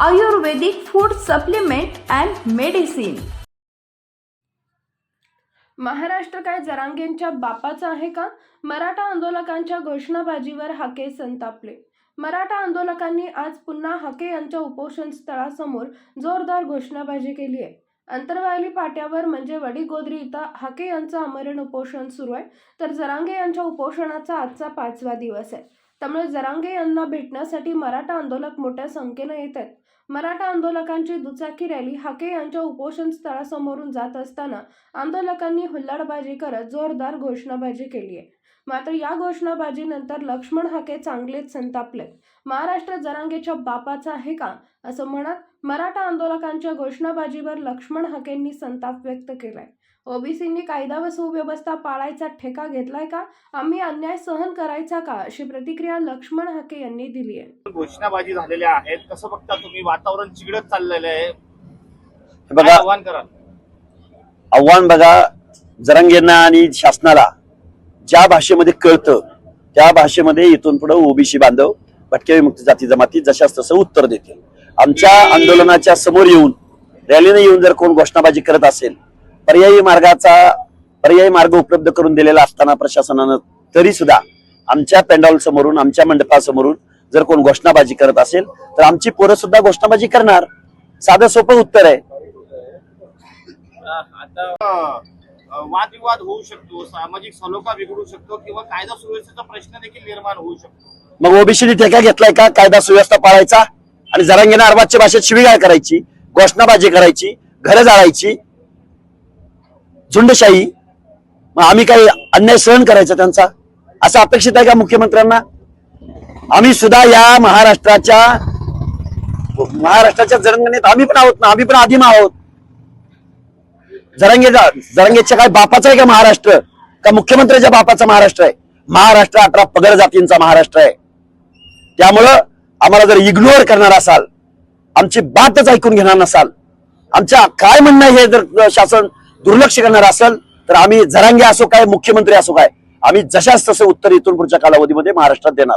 Ayurvedic food supplement and medicine. Maharashtra काय जरांगेंच्या बापाचा आहे का? मराठा आंदोलकांच्या घोषणाबाजीवर हाके संतापले. मराठा आंदोलकांनी आज पुन्हा हाके यांच्या उपोषण स्थळासमोर जोरदार घोषणाबाजी केली आहे. अंतरवायली पाट्यावर म्हणजे वडीगोद्री इथं हाके यांचं आमरण उपोषण सुरू आहे. तर जरांगे यांच्या उपोषणाचा आजचा पाचवा दिवस आहे. त्यामुळे जरांगे यांना भेटण्यासाठी मराठा आंदोलक मोठ्या संख्येनं येत आहेत. मराठा आंदोलकांची दुचाकी रॅली हाके यांच्या उपोषण स्थळासमोरून जात असताना आंदोलकांनी हुल्लाडबाजी करत जोरदार घोषणाबाजी केली आहे. मात्र या घोषणाबाजीनंतर लक्ष्मण हाके चांगलेच संतापले महाराष्ट्र जरांगेच्या बापाचा आहे का असं म्हणत मराठा आंदोलकांच्या घोषणाबाजीवर लक्ष्मण हाकेंनी संताप व्यक्त केलाय. ओबीसींनी कायदा व सुव्यवस्था पाळायचा ठेका घेतलाय का? आम्ही अन्याय सहन करायचा का? अशी प्रतिक्रिया लक्ष्मण हाके यांनी दिली आहे. घोषणाबाजी झालेल्या आहेत. कसं बघता तुम्ही? वातावरण चिघळत चाललेलं आहे. बघा. काय आव्हान कराल? आव्हान बघा जरांगेंना आणि शासनाला ज्या भाषेमध्ये कळतं त्या भाषेमध्ये इथून पुढे ओबीसी बांधव भटक्या विमुक्त जाती जमाती जशाच तसं उत्तर देतील. आमच्या आंदोलनाच्या समोर येऊन रॅलीने येऊन जर कोण घोषणाबाजी करत असेल पर्यायी मार्गाचा पर्यायी मार्ग उपलब्ध करून दिलेला असताना प्रशासनानं तरी सुद्धा आमच्या पेंडॉल समोरून आमच्या मंडपासमोरून जर कोण घोषणाबाजी करत असेल तर आमची पोरं सुद्धा घोषणाबाजी करणार. साधं सोपं उत्तर आहे. आता वादविवाद होऊ शकतो सामाजिक सलोखा बिघडू शकतो किंवा कायदा सुव्यवस्थेचा प्रश्न देखील निर्माण होऊ शकतो. मग ओबीसीने ठेका घेतलाय का? कायदा सुव्यवस्था पाळायचा? आणि जरांगीने अरबाजच्या भाषेत शिवीगाळ करायची घोषणाबाजी करायची घरं जाळायची झुंडशाही? मग आम्ही काही अन्याय सहन करायचा त्यांचा? असं अपेक्षित आहे का मुख्यमंत्र्यांना? आम्ही सुद्धा या महाराष्ट्राच्या महाराष्ट्राच्या जरंगणीत आम्ही पण आहोत ना आम्ही पण आदिम आहोत. जरांगेचा जरांगेच्या काय बापाचा आहे का महाराष्ट्र? का मुख्यमंत्र्याच्या बापाचा महाराष्ट्र आहे? महाराष्ट्र अठरा पगड जातींचा महाराष्ट्र आहे. त्यामुळं आम्हाला जर इग्नोर करणार असाल आमची बातच ऐकून घेणार नसाल आमच्या काय म्हणणं आहे हे जर शासन दुर्लक्ष करणार असेल तर आम्ही जरांगे असो काय मुख्यमंत्री असो काय आम्ही जशाच तसं उत्तर इथून पुढच्या कालावधीमध्ये महाराष्ट्रात देणार.